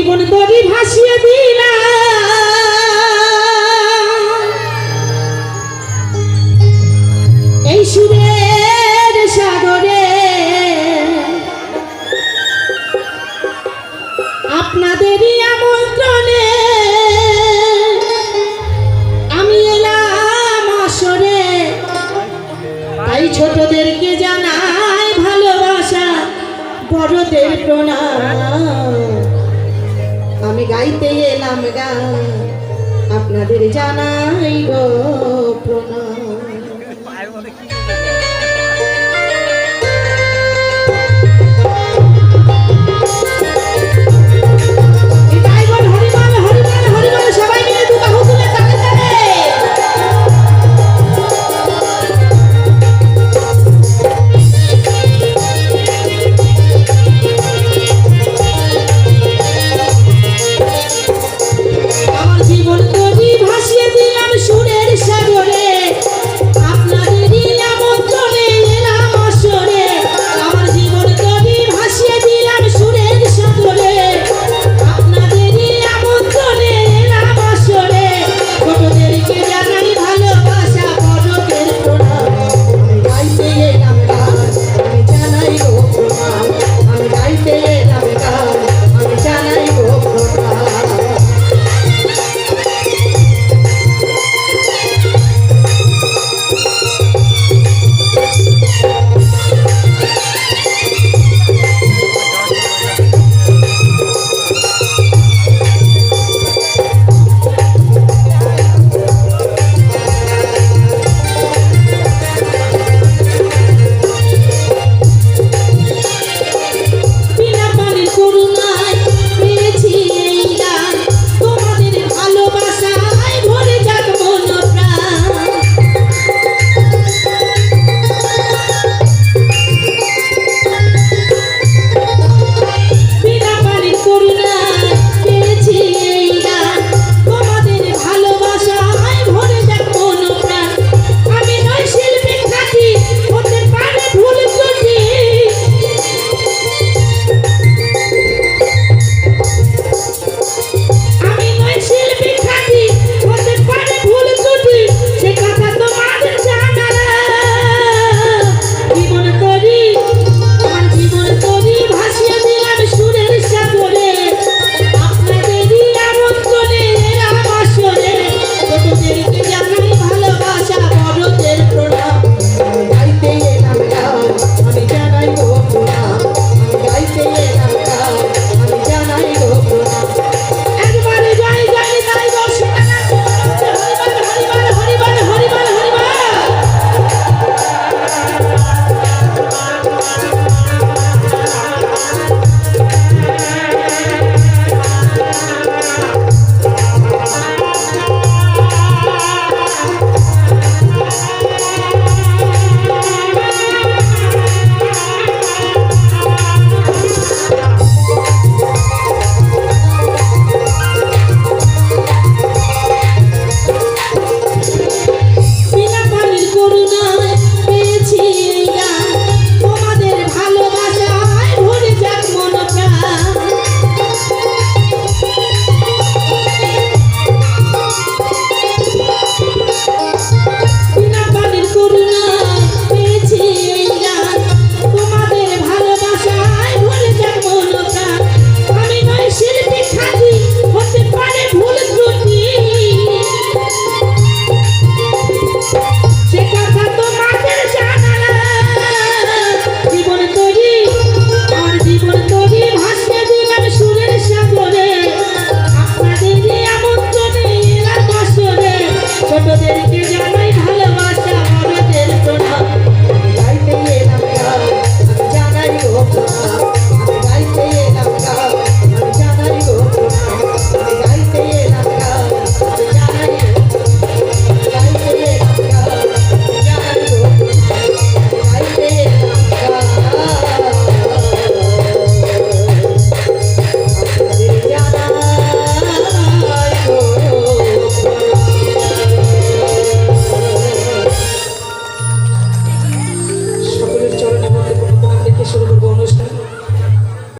জীবন তরি ভাসিয়ে দিলাম। এই সুরের সাগরে আপনাদেরই আমন্ত্রণে আমি এলাম আসরে। তাই ছোটদেরকে জানাই ভালোবাসা, বড়দের প্রণাম। গাইতে এলাম গান আপনাদের জানাই গো